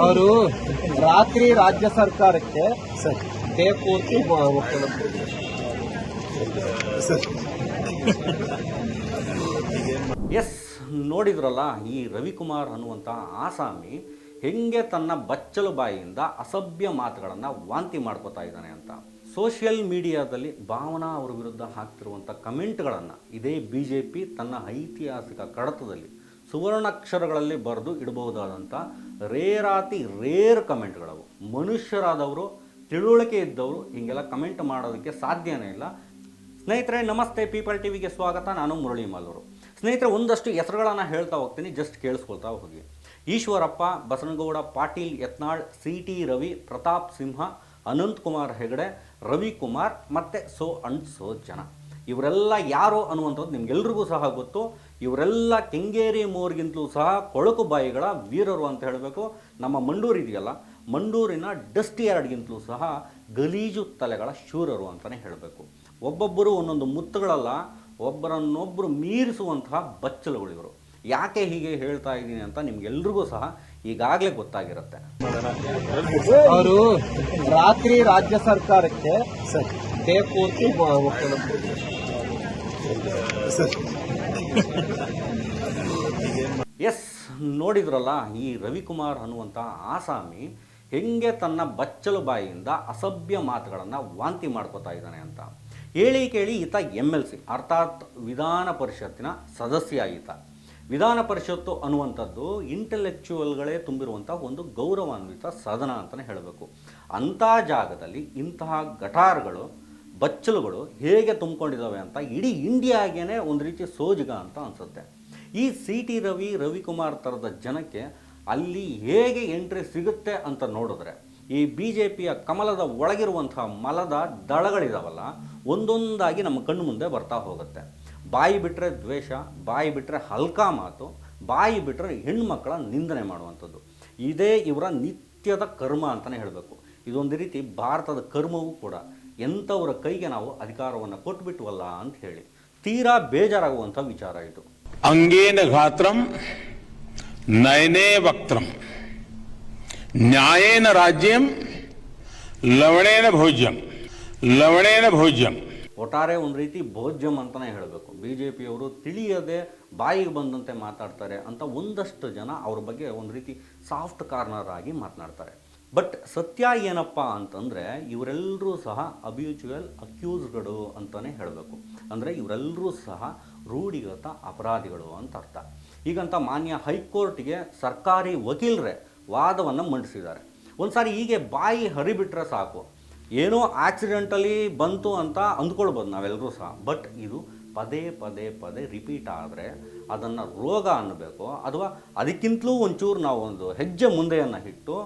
ಅವರು ರಾತ್ರಿ ರಾಜ್ಯ ಸರ್ಕಾರಕ್ಕೆ ಡೇ ಪೂರ್ತಿ ಎಸ್ ನೋಡಿದ್ರಲ್ಲ ಈ ರವಿಕುಮಾರ್ ಅನ್ನುವಂಥ ಆಸಾಮಿ ಹೆಂಗೆ ತನ್ನ ಬಚ್ಚಲು ಬಾಯಿಯಿಂದ ಅಸಭ್ಯ ಮಾತುಗಳನ್ನು ವಾಂತಿ ಮಾಡ್ಕೋತಾ ಇದ್ದಾನೆ ಅಂತ. ಸೋಷಿಯಲ್ ಮೀಡಿಯಾದಲ್ಲಿ ಭಾವನಾ ಅವರ ವಿರುದ್ಧ ಹಾಕ್ತಿರುವಂಥ ಕಮೆಂಟ್ಗಳನ್ನು ಇದೇ ಬಿ ಜೆ ಪಿ ತನ್ನ ಐತಿಹಾಸಿಕ ಕಡತದಲ್ಲಿ ಸುವರ್ಣಾಕ್ಷರಗಳಲ್ಲಿ ಬರೆದು ಇಡಬಹುದಾದಂಥ ರೇರಾತಿ ರೇರ್ ಕಮೆಂಟ್ಗಳವು. ಮನುಷ್ಯರಾದವರು, ತಿಳುವಳಿಕೆ ಇದ್ದವರು ಹೀಗೆಲ್ಲ ಕಮೆಂಟ್ ಮಾಡೋದಕ್ಕೆ ಸಾಧ್ಯನೇ ಇಲ್ಲ. ಸ್ನೇಹಿತರೆ, ನಮಸ್ತೆ, ಪೀಪಲ್ ಟಿ ವಿಗೆ ಸ್ವಾಗತ. ನಾನು ಮುರಳಿ ಮಾಲೂರು. ಸ್ನೇಹಿತರೆ, ಒಂದಷ್ಟು ಹೆಸರುಗಳನ್ನು ಹೇಳ್ತಾ ಹೋಗ್ತೀನಿ. ಜಸ್ಟ್ ಕೇಳಿಸ್ಕೊಳ್ತಾ ಹೋಗಿ. ಈಶ್ವರಪ್ಪ, ಬಸನಗೌಡ, ಪಾಟೀಲ್, ಯತ್ನಾಳ್ ಸಿ ಟಿ ರವಿ, ಪ್ರತಾಪ್ ಸಿಂಹ ಅನಂತ್ ಕುಮಾರ್ ಹೆಗಡೆ, ರವಿಕುಮಾರ್ ಮತ್ತು ಸೋ ಅಂಡ್ ಸೋ ಜನ. ಇವರೆಲ್ಲ ಯಾರು ಅನ್ನುವಂಥದ್ದು ನಿಮ್ಗೆಲ್ರಿಗೂ ಸಹ ಗೊತ್ತು. ಇವರೆಲ್ಲ ಕೆಂಗೇರಿ ಮೋರ್ಗಿಂತಲೂ ಸಹ ಕೊಳಕು ಬಾಯಿಗಳ ವೀರರು ಅಂತ ಹೇಳಬೇಕು. ನಮ್ಮ ಮಂಡೂರು ಇದೆಯಲ್ಲ ಮಂಡೂರಿನ ಡಸ್ಟಿ ಯಾರ್ಡ್ಗಿಂತಲೂ ಸಹ ಗಲೀಜು ತಲೆಗಳ ಶೂರರು ಅಂತಲೇ ಹೇಳಬೇಕು. ಒಬ್ಬೊಬ್ಬರು ಒಂದೊಂದು ಮುತ್ತುಗಳಲ್ಲ ಒಬ್ಬರನ್ನೊಬ್ಬರು ಮೀರಿಸುವಂತಹ ಬಚ್ಚಲುಗಳು ಇವರು. ಯಾಕೆ ಹೀಗೆ ಹೇಳ್ತಾ ಇದ್ದೀನಿ ಅಂತ ನಿಮ್ಗೆಲ್ರಿಗೂ ಸಹ ಈಗಾಗಲೇ ಗೊತ್ತಾಗಿರುತ್ತೆ. ಅವರು ರಾತ್ರಿ ರಾಜ್ಯ ಸರ್ಕಾರಕ್ಕೆ ಡೇ ಪೂರ್ತಿ ಎಸ್ ನೋಡಿದ್ರಲ್ಲ, ಈ ರವಿಕುಮಾರ್ ಅನ್ನುವಂಥ ಆಸಾಮಿ ಹೆಂಗೆ ತನ್ನ ಬಚ್ಚಲು ಬಾಯಿಯಿಂದ ಅಸಭ್ಯ ಮಾತುಗಳನ್ನು ವಾಂತಿ ಮಾಡ್ಕೋತಾ ಇದ್ದಾನೆ ಅಂತ. ಹೇಳಿ ಕೇಳಿ ಈತ ಎಂ ಎಲ್ ಸಿ, ಅರ್ಥಾತ್ ವಿಧಾನ ಪರಿಷತ್ತಿನ ಸದಸ್ಯ ಈತ. ವಿಧಾನ ಪರಿಷತ್ತು ಅನ್ನುವಂಥದ್ದು ಇಂಟೆಲೆಕ್ಚುವಲ್ಗಳೇ ತುಂಬಿರುವಂಥ ಒಂದು ಗೌರವಾನ್ವಿತ ಸದನ ಅಂತಲೇ ಹೇಳಬೇಕು. ಅಂಥ ಜಾಗದಲ್ಲಿ ಇಂತಹ ಗಟಾರ್ಗಳು ಬಚ್ಚಲುಗಳು ಹೇಗೆ ತುಂಬಿಕೊಂಡಿದ್ದಾವೆ ಅಂತ ಇಡೀ ಇಂಡಿಯಾಗೇನೆ ಒಂದು ರೀತಿ ಸೋಜಿಗ ಅಂತ ಅನಿಸುತ್ತೆ. ಈ ಸಿ ಟಿ ರವಿ, ರವಿಕುಮಾರ್ ಥರದ ಜನಕ್ಕೆ ಅಲ್ಲಿ ಹೇಗೆ ಎಂಟ್ರಿ ಸಿಗುತ್ತೆ ಅಂತ ನೋಡಿದ್ರೆ, ಈ ಬಿ ಜೆ ಪಿಯ ಕಮಲದ ಒಳಗಿರುವಂತಹ ಮಲದ ದಳಗಳಿದಾವಲ್ಲ, ಒಂದೊಂದಾಗಿ ನಮ್ಮ ಕಣ್ಣು ಮುಂದೆ ಬರ್ತಾ ಹೋಗುತ್ತೆ. ಬಾಯಿ ಬಿಟ್ಟರೆ ದ್ವೇಷ, ಬಾಯಿ ಬಿಟ್ಟರೆ ಹಲ್ಕಾ ಮಾತು, ಬಾಯಿ ಬಿಟ್ಟರೆ ಹೆಣ್ಮಕ್ಕಳ ನಿಂದನೆ ಮಾಡುವಂಥದ್ದು. ಇದೇ ಇವರ ನಿತ್ಯದ ಕರ್ಮ ಅಂತಲೇ ಹೇಳಬೇಕು. ಇದೊಂದು ರೀತಿ ಭಾರತದ ಕರ್ಮವೂ ಕೂಡ. ಎಂಥವರ ಕೈಗೆ ನಾವು ಅಧಿಕಾರವನ್ನು ಕೊಟ್ಬಿಟ್ವಲ್ಲ ಅಂತ ಹೇಳಿ ತೀರಾ ಬೇಜಾರಾಗುವಂಥ ವಿಚಾರ ಇದು. ಅಂಗೇನ ಗಾತ್ರಂ ನಯನೇ ವಕ್ತಂ ನ್ಯಾಯೇನ ರಾಜ್ಯಂ ಲವಣೇನ ಭೋಜ್ಯಂ ಲವಣೇನ ಭೋಜ್ಯಂ. ಒಟ್ಟಾರೆ ಒಂದು ರೀತಿ ಭೋಜ್ಯಂ ಅಂತಲೇ ಹೇಳಬೇಕು. ಬಿ ಜೆ ಪಿಯವರು ತಿಳಿಯದೆ ಬಾಯಿಗೆ ಬಂದಂತೆ ಮಾತಾಡ್ತಾರೆ ಅಂತ ಒಂದಷ್ಟು ಜನ ಅವ್ರ ಬಗ್ಗೆ ಒಂದು ರೀತಿ ಸಾಫ್ಟ್ ಕಾರ್ನರ್ ಆಗಿ ಮಾತನಾಡ್ತಾರೆ. ಬಟ್ ಸತ್ಯ ಏನಪ್ಪ ಅಂತಂದರೆ ಇವರೆಲ್ಲರೂ ಸಹ ಅಬ್ಯೂಚುವಲ್ ಅಕ್ಯೂಸ್ಗಳು ಅಂತಲೇ ಹೇಳಬೇಕು. ಅಂದರೆ ಇವರೆಲ್ಲರೂ ಸಹ ರೂಢಿಗತ ಅಪರಾಧಿಗಳು ಅಂತ ಅರ್ಥ. ಈಗಂತ ಮಾನ್ಯ ಹೈಕೋರ್ಟ್ಗೆ ಸರ್ಕಾರಿ ವಕೀಲರೇ ವಾದವನ್ನು ಮಂಡಿಸಿದ್ದಾರೆ. ಒಂದು ಸಾರಿ ಹೀಗೆ ಬಾಯಿ ಹರಿಬಿಟ್ರೆ ಸಾಕು. ಏನೋ ಆಕ್ಸಿಡೆಂಟಲಿ ಬಂತು ಅಂತ ಅಂದ್ಕೊಳ್ಬೋದು ನಾವೆಲ್ಲರೂ ಸಹ. ಬಟ್ ಇದು ಪದೇ ಪದೇ ಪದೇ ರಿಪೀಟ್ ಆದರೆ ಅದನ್ನು ರೋಗ ಅನ್ನಬೇಕು. ಅಥವಾ ಅದಕ್ಕಿಂತಲೂ ಒಂಚೂರು ನಾವು ಒಂದು ಹೆಜ್ಜೆ ಮುಂದೆಯನ್ನು ಇಟ್ಟು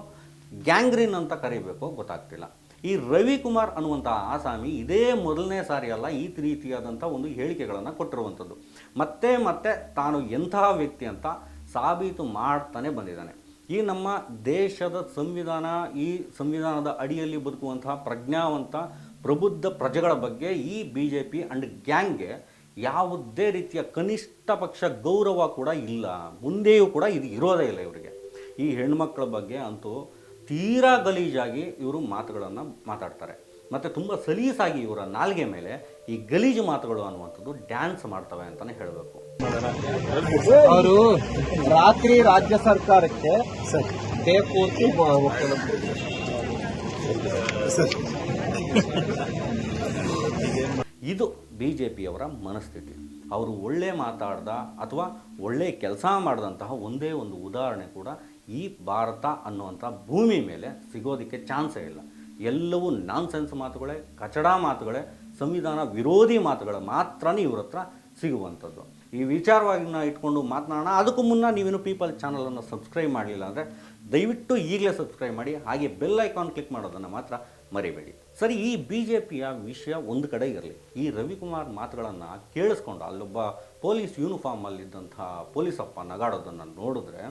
ಗ್ಯಾಂಗ್ರೀನ್ ಅಂತ ಕರಿಬೇಕು ಗೊತ್ತಾಗ್ತಿಲ್ಲ. ಈ ರವಿಕುಮಾರ್ ಅನ್ನುವಂಥ ಆಸಾಮಿ ಇದೇ ಮೊದಲನೇ ಸಾರಿ ಅಲ್ಲ, ಈ ರೀತಿಯಾದಂಥ ಒಂದು ಹೇಳಿಕೆಗಳನ್ನು ಕೊಟ್ಟಿರುವಂಥದ್ದು ಮತ್ತೆ ಮತ್ತೆ ತಾನು ಎಂತಹ ವ್ಯಕ್ತಿ ಅಂತ ಸಾಬೀತು ಮಾಡ್ತಾನೆ ಬಂದಿದ್ದಾನೆ. ಈ ನಮ್ಮ ದೇಶದ ಸಂವಿಧಾನ, ಈ ಸಂವಿಧಾನದ ಅಡಿಯಲ್ಲಿ ಬದುಕುವಂತಹ ಪ್ರಜ್ಞಾವಂತ ಪ್ರಬುದ್ಧ ಪ್ರಜೆಗಳ ಬಗ್ಗೆ ಈ ಬಿ ಜೆ ಪಿ ಅಂಡ್ ಗ್ಯಾಂಗ್ಗೆ ಯಾವುದೇ ರೀತಿಯ ಕನಿಷ್ಠ ಪಕ್ಷ ಗೌರವ ಕೂಡ ಇಲ್ಲ, ಮುಂದೆಯೂ ಕೂಡ ಇದು ಇರೋದೇ ಇಲ್ಲ ಇವರಿಗೆ. ಈ ಹೆಣ್ಮಕ್ಳ ಬಗ್ಗೆ ಅಂತೂ ತೀರಾ ಗಲೀಜಾಗಿ ಇವರು ಮಾತುಗಳನ್ನು ಮಾತಾಡ್ತಾರೆ. ಮತ್ತು ತುಂಬ ಸಲೀಸಾಗಿ ಇವರ ನಾಲ್ಗೆ ಮೇಲೆ ಈ ಗಲೀಜು ಮಾತುಗಳು ಅನ್ನುವಂಥದ್ದು ಡ್ಯಾನ್ಸ್ ಮಾಡ್ತವೆ ಅಂತಲೇ ಹೇಳಬೇಕು. ಅವರು ರಾತ್ರಿ ರಾಜ್ಯ ಸರ್ಕಾರಕ್ಕೆ ಪೂರ್ತಿ ಇದು ಬಿ ಜೆ ಪಿಯವರ ಮನಸ್ಥಿತಿ. ಅವರು ಒಳ್ಳೆ ಮಾತಾಡ್ದ ಅಥವಾ ಒಳ್ಳೆ ಕೆಲಸ ಮಾಡಿದಂತಹ ಒಂದೇ ಒಂದು ಉದಾಹರಣೆ ಕೂಡ ಈ ಭಾರತ ಅನ್ನುವಂಥ ಭೂಮಿ ಮೇಲೆ ಸಿಗೋದಕ್ಕೆ ಚಾನ್ಸೇ ಇಲ್ಲ. ಎಲ್ಲವೂ ನಾನ್ಸೆನ್ಸ್ ಮಾತುಗಳೇ, ಕಚಡ ಮಾತುಗಳೇ, ಸಂವಿಧಾನ ವಿರೋಧಿ ಮಾತುಗಳು ಮಾತ್ರನೇ ಇವ್ರ ಹತ್ರ ಸಿಗುವಂಥದ್ದು. ಈ ವಿಚಾರವಾಗಿ ನಾವು ಇಟ್ಕೊಂಡು ಮಾತನಾಡೋಣ. ಅದಕ್ಕೂ ಮುನ್ನ ನೀವೇನು ಪೀಪಲ್ ಚಾನಲನ್ನು ಸಬ್ಸ್ಕ್ರೈಬ್ ಮಾಡಲಿಲ್ಲ ಅಂದರೆ ದಯವಿಟ್ಟು ಈಗಲೇ ಸಬ್ಸ್ಕ್ರೈಬ್ ಮಾಡಿ. ಹಾಗೆ ಬೆಲ್ ಐಕಾನ್ ಕ್ಲಿಕ್ ಮಾಡೋದನ್ನು ಮಾತ್ರ ಮರಿಬೇಡಿ. ಸರಿ, ಈ ಬಿ ಜೆ ಪಿಯ ವಿಷಯ ಒಂದು ಕಡೆ ಇರಲಿ. ಈ ರವಿಕುಮಾರ್ ಮಾತುಗಳನ್ನು ಕೇಳಿಸ್ಕೊಂಡು ಅಲ್ಲೊಬ್ಬ ಪೊಲೀಸ್ ಯೂನಿಫಾರ್ಮಲ್ಲಿದ್ದಂಥ ಪೊಲೀಸಪ್ಪ ನಗಾಡೋದನ್ನು ನೋಡಿದ್ರೆ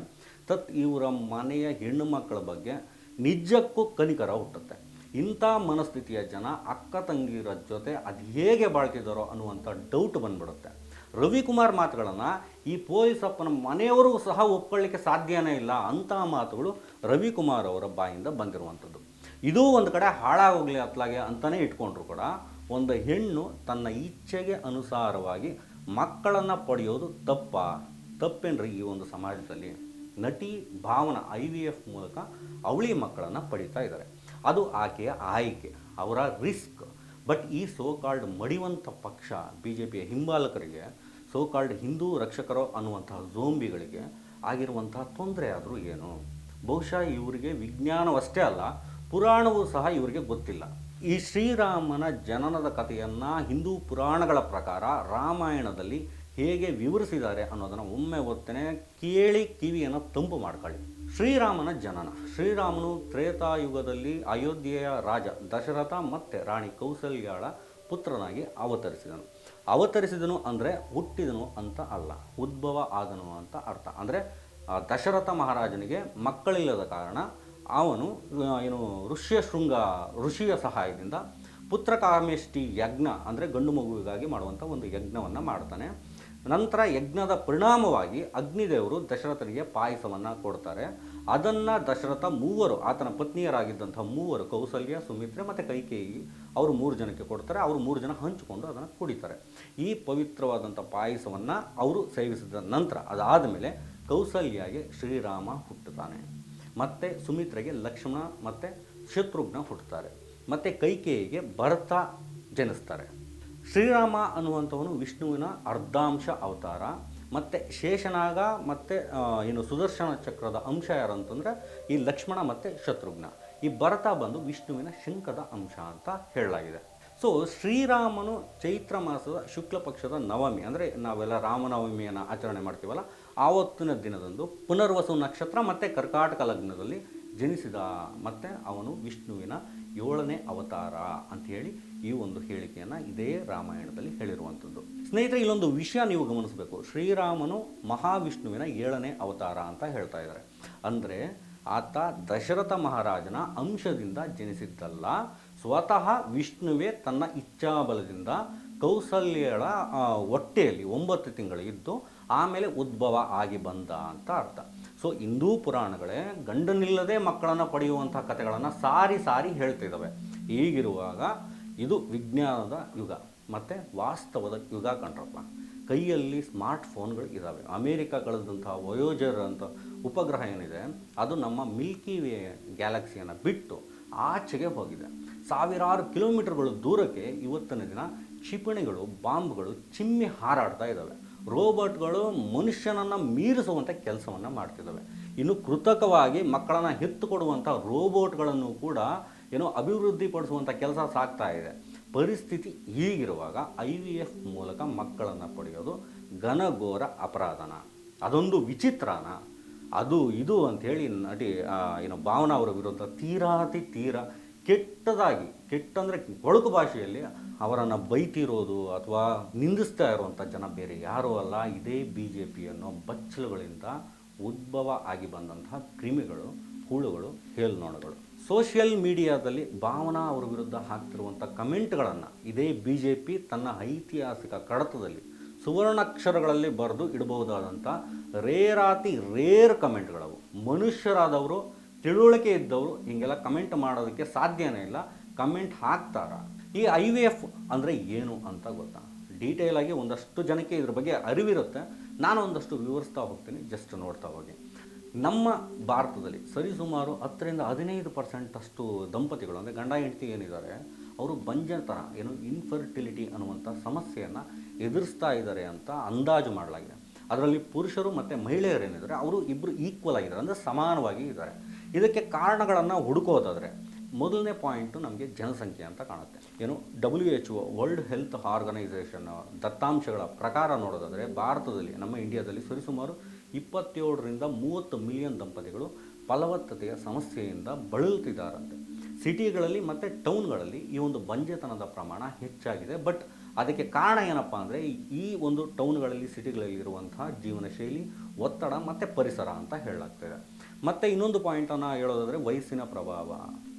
ತತ್ ಇವರ ಮನೆಯ ಹೆಣ್ಣು ಮಕ್ಕಳ ಬಗ್ಗೆ ನಿಜಕ್ಕೂ ಕನಿಕರ ಹುಟ್ಟುತ್ತೆ. ಇಂಥ ಮನಸ್ಥಿತಿಯ ಜನ ಅಕ್ಕ ತಂಗಿಯರ ಜೊತೆ ಅದು ಹೇಗೆ ಬಾಳ್ತಿದ್ದಾರೋ ಅನ್ನುವಂಥ ಡೌಟ್ ಬಂದ್ಬಿಡುತ್ತೆ. ರವಿಕುಮಾರ್ ಮಾತುಗಳನ್ನು ಈ ಪೊಲೀಸಪ್ಪನ ಮನೆಯವರು ಸಹ ಒಪ್ಕೊಳ್ಳಿಕ್ಕೆ ಸಾಧ್ಯನೇ ಇಲ್ಲ ಅಂತಹ ಮಾತುಗಳು ರವಿಕುಮಾರ್ ಅವರ ಬಾಯಿಂದ ಬಂದಿರುವಂಥದ್ದು. ಇದು ಒಂದು ಕಡೆ ಹಾಳಾಗೋಗ್ಲಿ ಅತ್ಲಾಗೆ ಅಂತಲೇ ಇಟ್ಕೊಂಡ್ರು ಕೂಡ ಒಂದು ಹೆಣ್ಣು ತನ್ನ ಇಚ್ಛೆಗೆ ಅನುಸಾರವಾಗಿ ಮಕ್ಕಳನ್ನು ಪಡೆಯೋದು ತಪ್ಪ? ತಪ್ಪೇನ್ರಿ ಈ ಒಂದು ಸಮಾಜದಲ್ಲಿ? ನಟಿ ಭಾವನ ಐ ವಿ ಎಫ್ ಮೂಲಕ ಅವಳಿ ಮಕ್ಕಳನ್ನು ಪಡಿತಾ ಇದ್ದಾರೆ. ಅದು ಆಕೆಯ ಆಯ್ಕೆ, ಅವರ ರಿಸ್ಕ್. ಬಟ್ ಈ ಸೋ ಕಾಲ್ಡ್ ಮಡಿವಂಥ ಪಕ್ಷ ಬಿ ಜೆ ಪಿಯ ಹಿಂಬಾಲಕರಿಗೆ ಸೋ ಕಾಲ್ಡ್ ಹಿಂದೂ ರಕ್ಷಕರು ಅನ್ನುವಂತಹ ಝೋಂಬಿಗಳಿಗೆ ಆಗಿರುವಂತಹ ತೊಂದರೆ ಆದರೂ ಏನು? ಬಹುಶಃ ಇವರಿಗೆ ವಿಜ್ಞಾನವಷ್ಟೇ ಅಲ್ಲ, ಪುರಾಣವೂ ಸಹ ಇವರಿಗೆ ಗೊತ್ತಿಲ್ಲ. ಈ ಶ್ರೀರಾಮನ ಜನನದ ಕಥೆಯನ್ನು ಹಿಂದೂ ಪುರಾಣಗಳ ಪ್ರಕಾರ ರಾಮಾಯಣದಲ್ಲಿ ಹೇಗೆ ವಿವರಿಸಿದ್ದಾರೆ ಅನ್ನೋದನ್ನು ಒಮ್ಮೆ ಓದ್ತೇನೆ. ಕೇಳಿ ಕಿವಿಯನ್ನು ತಂಪು ಮಾಡ್ಕೊಳ್ಳಿ. ಶ್ರೀರಾಮನ ಜನನ. ಶ್ರೀರಾಮನು ತ್ರೇತಾಯುಗದಲ್ಲಿ ಅಯೋಧ್ಯೆಯ ರಾಜ, ದಶರಥ ಮತ್ತು ರಾಣಿ ಕೌಸಲ್ಯಾಳ ಪುತ್ರನಾಗಿ ಅವತರಿಸಿದನು. ಅವತರಿಸಿದನು ಅಂದರೆ ಹುಟ್ಟಿದನು ಅಂತ ಅಲ್ಲ, ಉದ್ಭವ ಆದನು ಅಂತ ಅರ್ಥ. ಅಂದರೆ ದಶರಥ ಮಹಾರಾಜನಿಗೆ ಮಕ್ಕಳಿಲ್ಲದ ಕಾರಣ ಅವನು ಏನು, ಋಷಿಯ ಶೃಂಗ, ಋಷಿಯ ಸಹಾಯದಿಂದ ಪುತ್ರಕಾಮೇಷ್ಟಿ ಯಜ್ಞ ಅಂದರೆ ಗಂಡು ಮಗುವಿಗಾಗಿ ಮಾಡುವಂಥ ಒಂದು ಯಜ್ಞವನ್ನು ಮಾಡ್ತಾನೆ. ನಂತರ ಯಜ್ಞದ ಪರಿಣಾಮವಾಗಿ ಅಗ್ನಿದೇವರು ದಶರಥನಿಗೆ ಪಾಯಸವನ್ನು ಕೊಡ್ತಾರೆ. ಅದನ್ನು ದಶರಥ ಮೂವರು, ಆತನ ಪತ್ನಿಯರಾಗಿದ್ದಂಥ ಮೂವರು, ಕೌಸಲ್ಯ, ಸುಮಿತ್ರೆ ಮತ್ತು ಕೈಕೇಯಿ, ಅವರು ಮೂರು ಜನಕ್ಕೆ ಕೊಡ್ತಾರೆ. ಅವರು ಮೂರು ಜನ ಹಂಚಿಕೊಂಡು ಅದನ್ನು ಕುಡಿತಾರೆ. ಈ ಪವಿತ್ರವಾದಂಥ ಪಾಯಸವನ್ನು ಅವರು ಸೇವಿಸಿದ ನಂತರ ಅದಾದ ಮೇಲೆ ಕೌಸಲ್ಯಾಗೆ ಶ್ರೀರಾಮ ಹುಟ್ಟುತ್ತಾನೆ. ಮತ್ತು ಸುಮಿತ್ರೆಗೆ ಲಕ್ಷ್ಮಣ ಮತ್ತು ಶತ್ರುಘ್ನ ಹುಟ್ಟುತ್ತಾರೆ. ಮತ್ತು ಕೈಕೇಯಿಗೆ ಭರತ ಜನಿಸ್ತಾರೆ. ಶ್ರೀರಾಮ ಅನ್ನುವಂಥವನು ವಿಷ್ಣುವಿನ ಅರ್ಧಾಂಶ ಅವತಾರ. ಮತ್ತು ಶೇಷನಾಗ ಮತ್ತು ಏನು ಸುದರ್ಶನ ಚಕ್ರದ ಅಂಶ ಯಾರಂತಂದರೆ ಈ ಲಕ್ಷ್ಮಣ ಮತ್ತು ಶತ್ರುಘ್ನ. ಈ ಭರತ ಬಂದು ವಿಷ್ಣುವಿನ ಶಂಖದ ಅಂಶ ಅಂತ ಹೇಳಲಾಗಿದೆ. ಸೊ ಶ್ರೀರಾಮನು ಚೈತ್ರ ಮಾಸದ ಶುಕ್ಲ ಪಕ್ಷದ ನವಮಿ, ಅಂದರೆ ನಾವೆಲ್ಲ ರಾಮನವಮಿಯನ್ನು ಆಚರಣೆ ಮಾಡ್ತೀವಲ್ಲ, ಆವತ್ತಿನ ದಿನದಂದು ಪುನರ್ವಸು ನಕ್ಷತ್ರ ಮತ್ತು ಕರ್ಕಾಟಕ ಲಗ್ನದಲ್ಲಿ ಜನಿಸಿದ ಮತ್ತು ಅವನು ವಿಷ್ಣುವಿನ ಏಳನೇ ಅವತಾರ ಅಂಥೇಳಿ ಈ ಒಂದು ಹೇಳಿಕೆಯನ್ನು ಇದೇ ರಾಮಾಯಣದಲ್ಲಿ ಹೇಳಿರುವಂಥದ್ದು. ಸ್ನೇಹಿತರೆ, ಇಲ್ಲೊಂದು ವಿಷಯ ನೀವು ಗಮನಿಸಬೇಕು. ಶ್ರೀರಾಮನು ಮಹಾವಿಷ್ಣುವಿನ ಏಳನೇ ಅವತಾರ ಅಂತ ಹೇಳ್ತಾ ಇದ್ದಾರೆ. ಅಂದರೆ, ಆತ ದಶರಥ ಮಹಾರಾಜನ ಅಂಶದಿಂದ ಜನಿಸಿದ್ದಲ್ಲ, ಸ್ವತಃ ವಿಷ್ಣುವೇ ತನ್ನ ಇಚ್ಛಾಬಲದಿಂದ ಕೌಸಲ್ಯಳ ಹೊಟ್ಟೆಯಲ್ಲಿ ಒಂಬತ್ತು ತಿಂಗಳು ಇದ್ದು, ಆಮೇಲೆ ಉದ್ಭವ ಆಗಿ ಬಂದ ಅಂತ ಅರ್ಥ. ಸೊ, ಹಿಂದೂ ಪುರಾಣಗಳೇ ಗಂಡನಿಲ್ಲದೆ ಮಕ್ಕಳನ್ನು ಪಡೆಯುವಂಥ ಕಥೆಗಳನ್ನು ಸಾರಿ ಸಾರಿ ಹೇಳ್ತಿದ್ದಾವೆ. ಹೀಗಿರುವಾಗ ಇದು ವಿಜ್ಞಾನದ ಯುಗ. ಮತ್ತು ವಾಸ್ತವದ ಯುಗ ಕಣ್ರಪ್ಪ ಕೈಯಲ್ಲಿ ಸ್ಮಾರ್ಟ್ ಫೋನ್ಗಳು ಇದ್ದಾವೆ ಅಮೇರಿಕ ಕಳೆದಂಥ ವಯೋಜರ್ ಅಂತ ಉಪಗ್ರಹ ಏನಿದೆ, ಅದು ನಮ್ಮ ಮಿಲ್ಕಿ ವೇ ಗ್ಯಾಲಕ್ಸಿಯನ್ನು ಬಿಟ್ಟು ಆಚೆಗೆ ಹೋಗಿದೆ. ಸಾವಿರಾರು ಕಿಲೋಮೀಟರ್ಗಳು ದೂರಕ್ಕೆ ಇವತ್ತಿನ ದಿನ ಕ್ಷಿಪಣಿಗಳು, ಬಾಂಬ್ಗಳು ಚಿಮ್ಮಿ ಹಾರಾಡ್ತಾ ಇದ್ದಾವೆ ರೋಬೋಟ್ಗಳು ಮನುಷ್ಯನನ್ನು ಮೀರಿಸುವಂಥ ಕೆಲಸವನ್ನು ಮಾಡ್ತಿದ್ದಾವೆ ಇನ್ನು ಕೃತಕವಾಗಿ ಮಕ್ಕಳನ್ನು ಹೆತ್ತು ಕೊಡುವಂಥ ರೋಬೋಟ್ಗಳನ್ನು ಕೂಡ ಏನೋ ಅಭಿವೃದ್ಧಿಪಡಿಸುವಂಥ ಕೆಲಸ ಸಾಗ್ತಾ ಇದೆ. ಪರಿಸ್ಥಿತಿ ಹೀಗಿರುವಾಗ ಐ ವಿ ಎಫ್ ಮೂಲಕ ಮಕ್ಕಳನ್ನು ಪಡೆಯೋದು ಘನಘೋರ ಅಪರಾಧನ. ಅದೊಂದು ವಿಚಿತ್ರನ. ಅದು ಇದು ಅಂಥೇಳಿ ನಟಿ ಏನು ಭಾವನಾ ಅವರ ವಿರುದ್ಧ ತೀರಾತಿ ತೀರ ಕೆಟ್ಟದಾಗಿ, ಕೆಟ್ಟಂದರೆ ಕೊಳಕು ಭಾಷೆಯಲ್ಲಿ ಅವರನ್ನು ಬೈತಿರೋದು ಅಥವಾ ನಿಂದಿಸ್ತಾ ಇರುವಂಥ ಜನ ಬೇರೆ ಯಾರೂ ಅಲ್ಲ. ಇದೇ ಬಿ ಜೆ ಪಿ ಅನ್ನೋ ಬಚ್ಚಲುಗಳಿಂದ ಉದ್ಭವ ಆಗಿ ಬಂದಂತಹ ಕ್ರಿಮಿಗಳು, ಹುಳುಗಳು, ಹೇಲ್ನೋಣಗಳು. ಸೋಷಿಯಲ್ ಮೀಡಿಯಾದಲ್ಲಿ ಭಾವನಾ ಅವರ ವಿರುದ್ಧ ಹಾಕ್ತಿರುವಂಥ ಕಮೆಂಟ್ಗಳನ್ನು ಇದೇ ಬಿ ಜೆ ಪಿ ತನ್ನ ಐತಿಹಾಸಿಕ ಕಡತದಲ್ಲಿ ಸುವರ್ಣಾಕ್ಷರಗಳಲ್ಲಿ ಬರೆದು ಇಡಬಹುದಾದಂಥ ರೇರಾತಿ ರೇರ್ ಕಮೆಂಟ್ಗಳವು. ಮನುಷ್ಯರಾದವರು, ತಿಳುವಳಿಕೆ ಇದ್ದವರು ಹೀಗೆಲ್ಲ ಕಮೆಂಟ್ ಮಾಡೋದಕ್ಕೆ ಸಾಧ್ಯನೇ ಇಲ್ಲ. ಕಮೆಂಟ್ ಹಾಕ್ತಾರ. ಈ ಐ ವಿ ಎಫ್ ಅಂದರೆ ಏನು ಅಂತ ಗೊತ್ತಾ? ಡೀಟೇಲಾಗಿ ಒಂದಷ್ಟು ಜನಕ್ಕೆ ಇದ್ರ ಬಗ್ಗೆ ಅರಿವಿರುತ್ತೆ. ನಾನು ಒಂದಷ್ಟು ವಿವರಿಸ್ತಾ ಹೋಗ್ತೀನಿ. ಜಸ್ಟ್ ನೋಡ್ತಾ ಹೋಗಿ. ನಮ್ಮ ಭಾರತದಲ್ಲಿ ಸರಿಸುಮಾರು ಹತ್ತರಿಂದ ಹದಿನೈದು ಪರ್ಸೆಂಟಷ್ಟು ದಂಪತಿಗಳು, ಅಂದರೆ ಗಂಡ ಹೆಂಡತಿ ಏನಿದ್ದಾರೆ, ಅವರು ಬಂಜತನ ಏನು ಇನ್ಫರ್ಟಿಲಿಟಿ ಅನ್ನುವಂಥ ಸಮಸ್ಯೆಯನ್ನು ಎದುರಿಸ್ತಾ ಇದ್ದಾರೆ ಅಂತ ಅಂದಾಜು ಮಾಡಲಾಗಿದೆ. ಅದರಲ್ಲಿ ಪುರುಷರು ಮತ್ತು ಮಹಿಳೆಯರು ಏನಿದ್ದಾರೆ, ಅವರು ಇಬ್ಬರು ಈಕ್ವಲ್ ಆಗಿದ್ದಾರೆ, ಅಂದರೆ ಸಮಾನವಾಗಿ ಇದ್ದಾರೆ. ಇದಕ್ಕೆ ಕಾರಣಗಳನ್ನು ಹುಡುಕೋದಾದರೆ, ಮೊದಲನೇ ಪಾಯಿಂಟು ನಮಗೆ ಜನಸಂಖ್ಯೆ ಅಂತ ಕಾಣುತ್ತೆ. ಏನು W H O world health organisation ದತ್ತಾಂಶಗಳ ಪ್ರಕಾರ ನೋಡೋದಾದರೆ, ಭಾರತದಲ್ಲಿ, ನಮ್ಮ ಇಂಡಿಯಾದಲ್ಲಿ ಸರಿಸುಮಾರು ಇಪ್ಪತ್ತೇಳರಿಂದ ಮೂವತ್ತು ಮಿಲಿಯನ್ ದಂಪತಿಗಳು ಫಲವತ್ತತೆಯ ಸಮಸ್ಯೆಯಿಂದ ಬಳಲುತ್ತಿದ್ದಾರಂತೆ. ಸಿಟಿಗಳಲ್ಲಿ ಮತ್ತು ಟೌನ್ಗಳಲ್ಲಿ ಈ ಒಂದು ಬಂಜೆತನದ ಪ್ರಮಾಣ ಹೆಚ್ಚಾಗಿದೆ. ಬಟ್ ಅದಕ್ಕೆ ಕಾರಣ ಏನಪ್ಪ ಅಂದರೆ, ಈ ಒಂದು ಟೌನ್ಗಳಲ್ಲಿ ಸಿಟಿಗಳಲ್ಲಿ ಇರುವಂತಹ ಜೀವನ ಶೈಲಿ ಒತ್ತಡ ಮತ್ತು ಪರಿಸರ ಅಂತ ಹೇಳಲಾಗ್ತದೆ ಮತ್ತು ಇನ್ನೊಂದು ಪಾಯಿಂಟನ್ನು ಹೇಳೋದಾದರೆ, ವಯಸ್ಸಿನ ಪ್ರಭಾವ.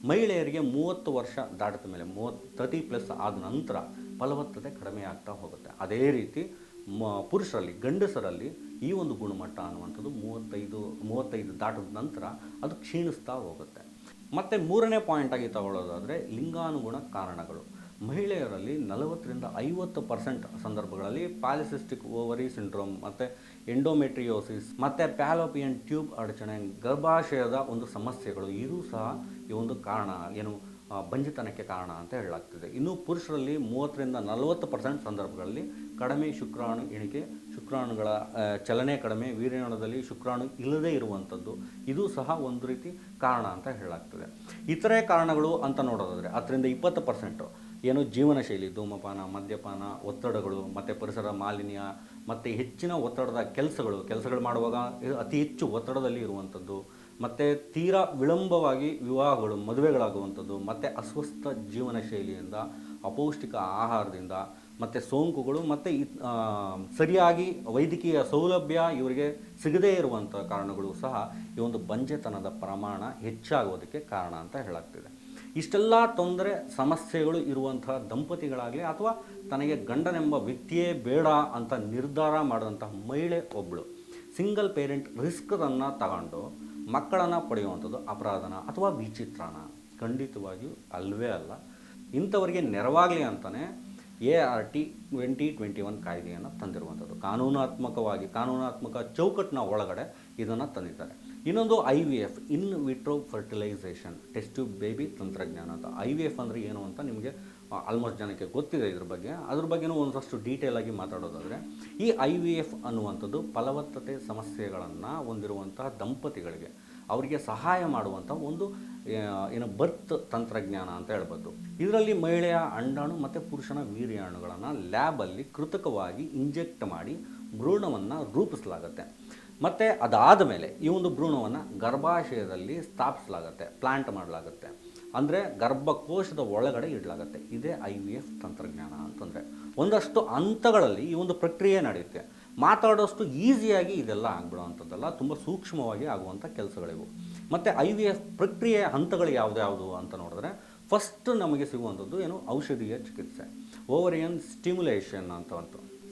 ಮಹಿಳೆಯರಿಗೆ ಮೂವತ್ತು ವರ್ಷ ದಾಟಿದ ಮೇಲೆ, ಮೂವತ್ತು ತರ್ಟಿ ಪ್ಲಸ್ ಆದ ನಂತರ ಫಲವತ್ತತೆ ಕಡಿಮೆ ಆಗ್ತಾ ಹೋಗುತ್ತೆ. ಅದೇ ರೀತಿ ಮ- ಪುರುಷರಲ್ಲಿ, ಗಂಡಸರಲ್ಲಿ ಈ ಒಂದು ಗುಣಮಟ್ಟ ಅನ್ನುವಂಥದ್ದು ಮೂವತ್ತೈದು ಮೂವತ್ತೈದು ದಾಟಿದ ನಂತರ ಅದು ಕ್ಷೀಣಿಸ್ತಾ ಹೋಗುತ್ತೆ. ಮತ್ತು ಮೂರನೇ ಪಾಯಿಂಟ್ ಆಗಿ ತಗೊಳ್ಳೋದಾದರೆ ಲಿಂಗಾನುಗುಣ ಕಾರಣಗಳು. ಮಹಿಳೆಯರಲ್ಲಿ ನಲವತ್ತರಿಂದ ಐವತ್ತು ಪರ್ಸೆಂಟ್ ಸಂದರ್ಭಗಳಲ್ಲಿ ಪ್ಯಾಲಿಸಿಸ್ಟಿಕ್ ಓವರಿ ಸಿಂಡ್ರೋಮ್, ಮತ್ತು ಎಂಡೋಮೆಟ್ರಿಯೋಸಿಸ್, ಮತ್ತು ಪ್ಯಾಲೋಪಿಯನ್ ಟ್ಯೂಬ್ ಅಡಚಣೆ, ಗರ್ಭಾಶಯದ ಒಂದು ಸಮಸ್ಯೆಗಳು, ಇದು ಸಹ ಈ ಒಂದು ಕಾರಣ, ಏನು ಬಂಜೆತನಕ್ಕೆ ಕಾರಣ ಅಂತ ಹೇಳಲಾಗ್ತಿದೆ. ಇನ್ನು ಪುರುಷರಲ್ಲಿ ಮೂವತ್ತರಿಂದ ನಲವತ್ತು ಪರ್ಸೆಂಟ್ ಸಂದರ್ಭಗಳಲ್ಲಿ ಕಡಿಮೆ ಶುಕ್ರಾಣು ಎಣಿಕೆ ಶುಕ್ರಾಣುಗಳ ಚಲನೆ ಕಡಿಮೆ ವೀರ್ಯಾಣುದಲ್ಲಿ ಶುಕ್ರಾಣು ಇಲ್ಲದೇ ಇರುವಂಥದ್ದು, ಇದು ಸಹ ಒಂದು ರೀತಿ ಕಾರಣ ಅಂತ ಹೇಳಲಾಗ್ತದೆ. ಇತರೆ ಕಾರಣಗಳು ಅಂತ ನೋಡೋದಾದರೆ ಅದರಿಂದ ಇಪ್ಪತ್ತು ಪರ್ಸೆಂಟು ಏನು ಜೀವನ ಶೈಲಿ ಧೂಮಪಾನ, ಮದ್ಯಪಾನ, ಒತ್ತಡಗಳು, ಮತ್ತು ಪರಿಸರ ಮಾಲಿನ್ಯ, ಮತ್ತು ಹೆಚ್ಚಿನ ಒತ್ತಡದ ಕೆಲಸಗಳು ಕೆಲಸಗಳು ಮಾಡುವಾಗ ಅತಿ ಹೆಚ್ಚು ಒತ್ತಡದಲ್ಲಿ ಇರುವಂಥದ್ದು, ಮತ್ತು ತೀರಾ ವಿಳಂಬವಾಗಿ ವಿವಾಹಗಳು, ಮದುವೆಗಳಾಗುವಂಥದ್ದು, ಮತ್ತು ಅಸ್ವಸ್ಥ ಜೀವನ ಶೈಲಿಯಿಂದ ಅಪೌಷ್ಟಿಕ ಆಹಾರದಿಂದ ಮತ್ತು ಸೋಂಕುಗಳು ಮತ್ತು ಸರಿಯಾಗಿ ವೈದ್ಯಕೀಯ ಸೌಲಭ್ಯ ಇವರಿಗೆ ಸಿಗದೇ ಇರುವಂಥ ಕಾರಣಗಳು ಸಹ ಈ ಒಂದು ಬಂಜೆತನದ ಪ್ರಮಾಣ ಹೆಚ್ಚಾಗೋದಕ್ಕೆ ಕಾರಣ ಅಂತ ಹೇಳಾಗ್ತಿದೆ. ಇಷ್ಟೆಲ್ಲ ತೊಂದರೆ, ಸಮಸ್ಯೆಗಳು ಇರುವಂತಹ ದಂಪತಿಗಳಾಗಲಿ ಅಥವಾ ತನಗೆ ಗಂಡನೆಂಬ ವ್ಯಕ್ತಿಯೇ ಬೇಡ ಅಂತ ನಿರ್ಧಾರ ಮಾಡಿದಂತಹ ಮಹಿಳೆ ಒಬ್ಬಳು ಸಿಂಗಲ್ ಪೇರೆಂಟ್ ರಿಸ್ಕನ್ನು ತಗೊಂಡು ಮಕ್ಕಳನ್ನು ಪಡೆಯುವಂಥದ್ದು ಅಪರಾಧನ ಅಥವಾ ವಿಚಿತ್ರನ. ಖಂಡಿತವಾಗಿಯೂ ಅಲ್ಲವೇ ಅಲ್ಲ. ಇಂಥವರಿಗೆ ನೆರವಾಗಲಿ ಅಂತಲೇ A R T twenty twenty one ಕಾಯ್ದೆಯನ್ನು ತಂದಿರುವಂಥದ್ದು. ಕಾನೂನಾತ್ಮಕವಾಗಿ, ಕಾನೂನಾತ್ಮಕ ಚೌಕಟ್ಟಿನ ಒಳಗಡೆ ಇದನ್ನು ತಂದಿದ್ದಾರೆ. ಇನ್ನೊಂದು I V F, in vitro fertilisation, test baby ತಂತ್ರಜ್ಞಾನ ಅಂತ. ಐ ವಿ ಎಫ್ ಅಂದರೆ ಏನು ಅಂತ ನಿಮಗೆ ಆಲ್ಮೋಸ್ಟ್ ಜನಕ್ಕೆ ಗೊತ್ತಿದೆ ಇದ್ರ ಬಗ್ಗೆ. ಅದ್ರ ಬಗ್ಗೆನೂ ಒಂದಷ್ಟು ಡೀಟೇಲ್ ಆಗಿ ಮಾತಾಡೋದಾದರೆ, ಈ ಐ ವಿ ಎಫ್ ಅನ್ನುವಂಥದ್ದು ಫಲವತ್ತತೆ ಸಮಸ್ಯೆಗಳನ್ನು ಹೊಂದಿರುವಂತಹ ದಂಪತಿಗಳಿಗೆ, ಅವರಿಗೆ ಸಹಾಯ ಮಾಡುವಂಥ ಒಂದು ಏನು ಬರ್ತ್ ತಂತ್ರಜ್ಞಾನ ಅಂತ ಹೇಳ್ಬೋದು. ಇದರಲ್ಲಿ ಮಹಿಳೆಯ ಅಂಡಾಣು ಮತ್ತು ಪುರುಷನ ವೀರ್ಯಾಣುಗಳನ್ನು ಲ್ಯಾಬಲ್ಲಿ ಕೃತಕವಾಗಿ ಇಂಜೆಕ್ಟ್ ಮಾಡಿ ಭ್ರೂಣವನ್ನು ರೂಪಿಸಲಾಗುತ್ತೆ. ಮತ್ತು ಅದಾದ ಮೇಲೆ ಈ ಒಂದು ಭ್ರೂಣವನ್ನು ಗರ್ಭಾಶಯದಲ್ಲಿ ಸ್ಥಾಪಿಸಲಾಗುತ್ತೆ ಪ್ಲಾಂಟ್ ಮಾಡಲಾಗುತ್ತೆ. ಅಂದರೆ ಗರ್ಭಕೋಶದ ಒಳಗಡೆ ಇಡಲಾಗುತ್ತೆ. ಇದೇ ಐ ವಿ ಎಫ್ ತಂತ್ರಜ್ಞಾನ ಅಂತಂದರೆ. ಒಂದಷ್ಟು ಹಂತಗಳಲ್ಲಿ ಈ ಒಂದು ಪ್ರಕ್ರಿಯೆ ನಡೆಯುತ್ತೆ. ಮಾತಾಡೋಷ್ಟು ಈಸಿಯಾಗಿ ಇದೆಲ್ಲ ಆಗ್ಬಿಡೋವಂಥದ್ದಲ್ಲ, ತುಂಬ ಸೂಕ್ಷ್ಮವಾಗಿ ಆಗುವಂಥ ಕೆಲಸಗಳಿವು. ಮತ್ತು ಐ ವಿ ಎಫ್ ಪ್ರಕ್ರಿಯೆ ಹಂತಗಳು ಯಾವ್ದ್ಯಾವುದು ಅಂತ ನೋಡಿದ್ರೆ ಫಸ್ಟ್ ನಮಗೆ ಸಿಗುವಂಥದ್ದು ಏನು ಔಷಧೀಯ ಚಿಕಿತ್ಸೆ ಓವರಿಯನ್ ಸ್ಟಿಮ್ಯುಲೇಷನ್ ಅಂತ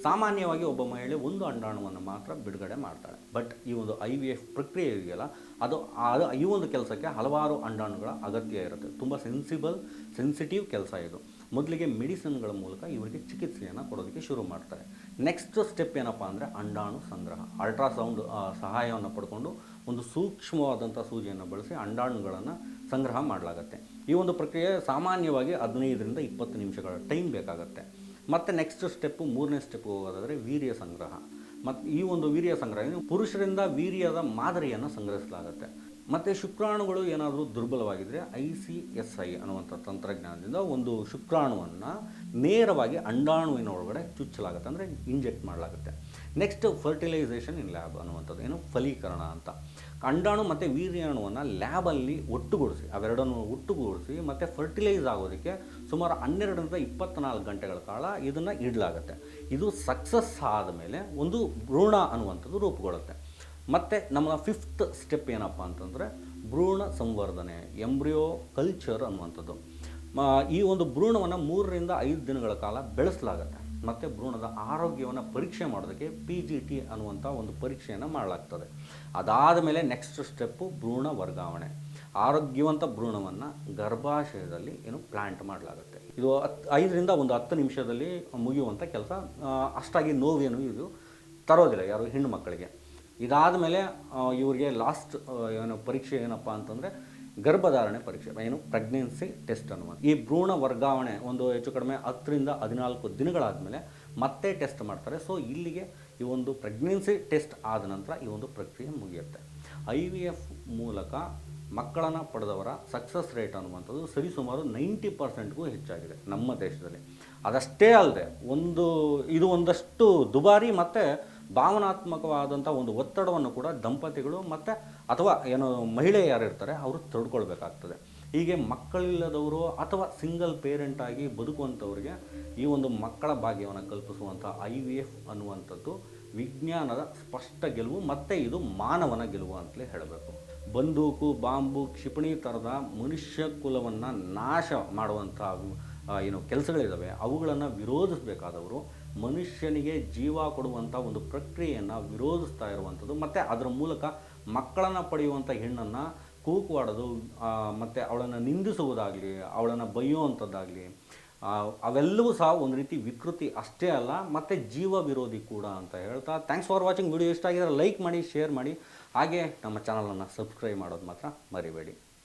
ಸಾಮಾನ್ಯವಾಗಿ ಒಬ್ಬ ಮಹಿಳೆ ಒಂದು ಅಂಡಾಣುವನ್ನು ಮಾತ್ರ ಬಿಡುಗಡೆ ಮಾಡ್ತಾಳೆ. ಬಟ್ ಈ ಒಂದು ಐ ವಿ ಎಫ್ ಪ್ರಕ್ರಿಯೆ ಇದೆಯಲ್ಲ, ಅದು ಅದು ಈ ಒಂದು ಕೆಲಸಕ್ಕೆ ಹಲವಾರು ಅಂಡಾಣುಗಳ ಅಗತ್ಯ ಇರುತ್ತೆ. ತುಂಬ ಸೆನ್ಸಿಬಲ್ ಸೆನ್ಸಿಟಿವ್ ಕೆಲಸ ಇದು. ಮೊದಲಿಗೆ ಮೆಡಿಸಿನ್ಗಳ ಮೂಲಕ ಇವರಿಗೆ ಚಿಕಿತ್ಸೆಯನ್ನು ಕೊಡೋದಕ್ಕೆ ಶುರು ಮಾಡ್ತಾರೆ. ನೆಕ್ಸ್ಟ್ ಸ್ಟೆಪ್ ಏನಪ್ಪ ಅಂದರೆ ಅಂಡಾಣು ಸಂಗ್ರಹ ಅಲ್ಟ್ರಾಸೌಂಡ್ ಸಹಾಯವನ್ನು ಪಡ್ಕೊಂಡು ಒಂದು ಸೂಕ್ಷ್ಮವಾದಂಥ ಸೂಜಿಯನ್ನು ಬಳಸಿ ಅಂಡಾಣುಗಳನ್ನು ಸಂಗ್ರಹ ಮಾಡಲಾಗತ್ತೆ. ಈ ಒಂದು ಪ್ರಕ್ರಿಯೆ ಸಾಮಾನ್ಯವಾಗಿ ಹದಿನೈದರಿಂದ ಇಪ್ಪತ್ತು ನಿಮಿಷಗಳ ಟೈಮ್ ಬೇಕಾಗುತ್ತೆ. ಮತ್ತು ನೆಕ್ಸ್ಟ್ ಸ್ಟೆಪ್ಪು ಮೂರನೇ ಸ್ಟೆಪ್ ಹೋಗೋದಾದರೆ ವೀರ್ಯ ಸಂಗ್ರಹ. ಮತ್ತು ಈ ಒಂದು ವೀರ್ಯ ಸಂಗ್ರಹ ಪುರುಷರಿಂದ ವೀರ್ಯದ ಮಾದರಿಯನ್ನು ಸಂಗ್ರಹಿಸಲಾಗುತ್ತೆ. ಮತ್ತು ಶುಕ್ರಾಣುಗಳು ಏನಾದರೂ ದುರ್ಬಲವಾಗಿದ್ದರೆ ಐ ಸಿ ಎಸ್ ಐ ಅನ್ನುವಂಥ ತಂತ್ರಜ್ಞಾನದಿಂದ ಒಂದು ಶುಕ್ರಾಣುವನ್ನು ನೇರವಾಗಿ ಅಂಡಾಣುವಿನ ಒಳಗಡೆ ಚುಚ್ಚಲಾಗುತ್ತೆ, ಅಂದರೆ ಇಂಜೆಕ್ಟ್ ಮಾಡಲಾಗುತ್ತೆ. ನೆಕ್ಸ್ಟ್ ಫರ್ಟಿಲೈಸೇಷನ್ ಇನ್ ಲ್ಯಾಬ್ ಅನ್ನುವಂಥದ್ದು, ಏನು? ಫಲೀಕರಣ ಅಂತ. ಅಂಡಾಣು ಮತ್ತು ವೀರ್ಯಾಣುವನ್ನು ಲ್ಯಾಬಲ್ಲಿ ಒಟ್ಟುಗೂಡಿಸಿ, ಅವೆರಡನ್ನು ಒಟ್ಟುಗೂಡಿಸಿ ಮತ್ತು ಫರ್ಟಿಲೈಸ್ ಆಗೋದಕ್ಕೆ ಸುಮಾರು ಹನ್ನೆರಡರಿಂದ ಇಪ್ಪತ್ನಾಲ್ಕು ಗಂಟೆಗಳ ಕಾಲ ಇದನ್ನು ಇಡಲಾಗುತ್ತೆ. ಇದು ಸಕ್ಸಸ್ ಆದಮೇಲೆ ಒಂದು ಭ್ರೂಣ ಅನ್ನುವಂಥದ್ದು ರೂಪುಗೊಳ್ಳುತ್ತೆ ಮತ್ತು ನಮ್ಮ ಫಿಫ್ತ್ ಸ್ಟೆಪ್ ಏನಪ್ಪ ಅಂತಂದರೆ ಭ್ರೂಣ ಸಂವರ್ಧನೆ, ಎಂಬ್ರಿಯೋ ಕಲ್ಚರ್ ಅನ್ನುವಂಥದ್ದು. ಈ ಒಂದು ಭ್ರೂಣವನ್ನು ಮೂರರಿಂದ ಐದು ದಿನಗಳ ಕಾಲ ಬೆಳೆಸಲಾಗುತ್ತೆ. ಮತ್ತು ಭ್ರೂಣದ ಆರೋಗ್ಯವನ್ನು ಪರೀಕ್ಷೆ ಮಾಡೋದಕ್ಕೆ ಪಿ ಜಿ ಟಿ ಅನ್ನುವಂಥ ಒಂದು ಪರೀಕ್ಷೆಯನ್ನು ಮಾಡಲಾಗ್ತದೆ. ಅದಾದ ಮೇಲೆ ನೆಕ್ಸ್ಟ್ ಸ್ಟೆಪ್ಪು ಭ್ರೂಣ ವರ್ಗಾವಣೆ. ಆರೋಗ್ಯವಂತ ಭ್ರೂಣವನ್ನು ಗರ್ಭಾಶಯದಲ್ಲಿ ಏನು ಪ್ಲಾಂಟ್ ಮಾಡಲಾಗುತ್ತೆ. ಇದು ಹತ್ತು ಐದರಿಂದ ಒಂದು ಹತ್ತು ನಿಮಿಷದಲ್ಲಿ ಮುಗಿಯುವಂಥ ಕೆಲಸ ಅಷ್ಟಾಗಿ ನೋವೇನು ಇದು ತರೋದಿಲ್ಲ ಯಾರು ಹೆಣ್ಣು ಮಕ್ಕಳಿಗೆ. ಇದಾದ ಮೇಲೆ ಇವರಿಗೆ ಲಾಸ್ಟ್ ಏನು ಪರೀಕ್ಷೆ ಏನಪ್ಪ ಅಂತಂದರೆ ಗರ್ಭಧಾರಣೆ ಪರೀಕ್ಷೆ ಏನು ಪ್ರೆಗ್ನೆನ್ಸಿ ಟೆಸ್ಟ್ ಅನ್ನುವ ಈ ಭ್ರೂಣ ವರ್ಗಾವಣೆ ಒಂದು ಹೆಚ್ಚು ಕಡಿಮೆ ಹತ್ತರಿಂದ ಹದಿನಾಲ್ಕು ದಿನಗಳಾದಮೇಲೆ ಮತ್ತೆ ಟೆಸ್ಟ್ ಮಾಡ್ತಾರೆ. ಸೊ ಇಲ್ಲಿಗೆ ಈ ಒಂದು ಪ್ರೆಗ್ನೆನ್ಸಿ ಟೆಸ್ಟ್ ಆದ ನಂತರ ಈ ಒಂದು ಪ್ರಕ್ರಿಯೆ ಮುಗಿಯುತ್ತೆ. ಐ ವಿ ಎಫ್ ಮೂಲಕ ಮಕ್ಕಳನ್ನು ಪಡೆದವರ ಸಕ್ಸಸ್ ರೇಟ್ ಅನ್ನುವಂಥದ್ದು ಸರಿಸುಮಾರು ನೈಂಟಿ ಪರ್ಸೆಂಟ್ಗೂ ಹೆಚ್ಚಾಗಿದೆ ನಮ್ಮ ದೇಶದಲ್ಲಿ. ಅದಷ್ಟೇ ಅಲ್ಲದೆ ಒಂದು, ಇದು ಒಂದಷ್ಟು ದುಬಾರಿ ಮತ್ತು ಭಾವನಾತ್ಮಕವಾದಂಥ ಒಂದು ಒತ್ತಡವನ್ನು ಕೂಡ ದಂಪತಿಗಳು ಮತ್ತು ಅಥವಾ ಏನು ಮಹಿಳೆ ಯಾರು ಇರ್ತಾರೆ, ಅವರು ತೊಡ್ಕೊಳ್ಬೇಕಾಗ್ತದೆ. ಹೀಗೆ ಮಕ್ಕಳಿಲ್ಲದವರು ಅಥವಾ ಸಿಂಗಲ್ ಪೇರೆಂಟ್ ಆಗಿ ಬದುಕುವಂಥವ್ರಿಗೆ ಈ ಒಂದು ಮಕ್ಕಳ ಭಾಗ್ಯವನ್ನು ಕಲ್ಪಿಸುವಂಥ ಐ ವಿ ಎಫ್ ಅನ್ನುವಂಥದ್ದು ವಿಜ್ಞಾನದ ಸ್ಪಷ್ಟ ಗೆಲುವು ಮತ್ತು ಇದು ಮಾನವನ ಗೆಲುವು ಅಂತಲೇ ಹೇಳಬೇಕು. ಬಂದೂಕು, ಬಾಂಬು, ಕ್ಷಿಪಣಿ ಥರದ ಮನುಷ್ಯ ಕುಲವನ್ನು ನಾಶ ಮಾಡುವಂಥ ಏನು ಕೆಲಸಗಳಿದ್ದಾವೆ ಅವುಗಳನ್ನು ವಿರೋಧಿಸಬೇಕಾದವರು ಮನುಷ್ಯನಿಗೆ ಜೀವ ಕೊಡುವಂಥ ಒಂದು ಪ್ರಕ್ರಿಯೆಯನ್ನು ವಿರೋಧಿಸ್ತಾ ಇರುವಂಥದ್ದು ಮತ್ತು ಅದರ ಮೂಲಕ ಮಕ್ಕಳನ್ನು ಪಡೆಯುವಂಥ ಹೆಣ್ಣನ್ನು ಕೂಕುವಾಡೋದು ಮತ್ತು ಅವಳನ್ನು ನಿಂದಿಸುವುದಾಗಲಿ, ಅವಳನ್ನು ಬೈಯುವಂಥದ್ದಾಗಲಿ ಅವೆಲ್ಲವೂ ಸಹ ಒಂದು ರೀತಿ ವಿಕೃತಿ ಅಷ್ಟೇ ಅಲ್ಲ, ಮತ್ತು ಜೀವ ವಿರೋಧಿ ಕೂಡ ಅಂತ ಹೇಳ್ತಾ ಥ್ಯಾಂಕ್ಸ್ ಫಾರ್ ವಾಚಿಂಗ್ ವಿಡಿಯೋ ಇಷ್ಟ ಆಗಿದ್ರೆ ಲೈಕ್ ಮಾಡಿ ಶೇರ್ ಮಾಡಿ. ಹಾಗೆ ನಮ್ಮ ಚಾನಲನ್ನು ಸಬ್ಸ್ಕ್ರೈಬ್ ಮಾಡೋದು ಮಾತ್ರ ಮರಿಬೇಡಿ.